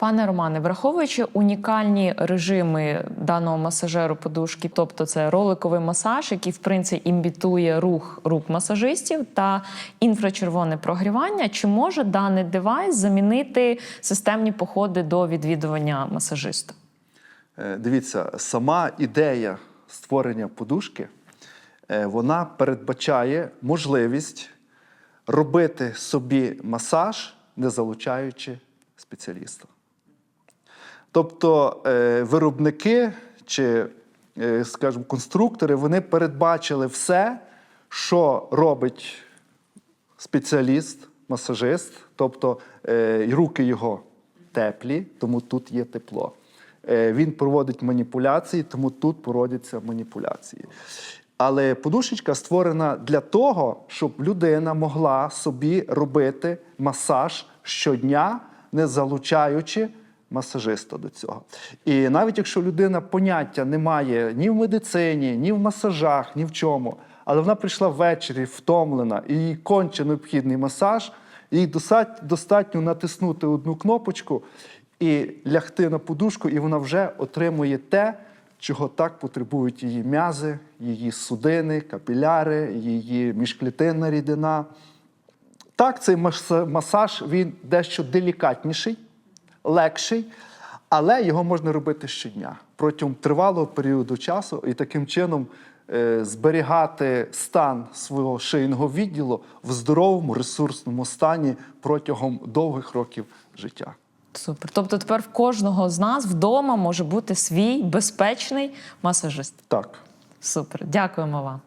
Пане Романе, враховуючи унікальні режими даного масажеру подушки, тобто це роликовий масаж, який в принципі імітує рух рук масажистів та інфрачервоне прогрівання, чи може даний девайс замінити системні походи до відвідування масажиста? Е, Дивіться, сама ідея створення подушки е, вона передбачає можливість робити собі масаж, не залучаючи спеціаліста. Тобто е, виробники чи, е, скажімо, конструктори вони передбачили все, що робить спеціаліст, масажист, тобто е, руки його теплі, тому тут є тепло. Він проводить маніпуляції, тому тут проводяться маніпуляції. Але подушечка створена для того, щоб людина могла собі робити масаж щодня, не залучаючи масажиста до цього. І навіть якщо людина поняття не має ні в медицині, ні в масажах, ні в чому, але вона прийшла ввечері втомлена і їй конче необхідний масаж, їй достатньо натиснути одну кнопочку і лягти на подушку, і вона вже отримує те, чого так потребують її м'язи, її судини, капіляри, її міжклітинна рідина. Так, цей масаж він дещо делікатніший, легший, але його можна робити щодня протягом тривалого періоду часу і таким чином е, зберігати стан свого шийного відділу в здоровому ресурсному стані протягом довгих років життя. Супер. Тобто тепер в кожного з нас вдома може бути свій безпечний масажист. Так. Супер. Дякуємо вам.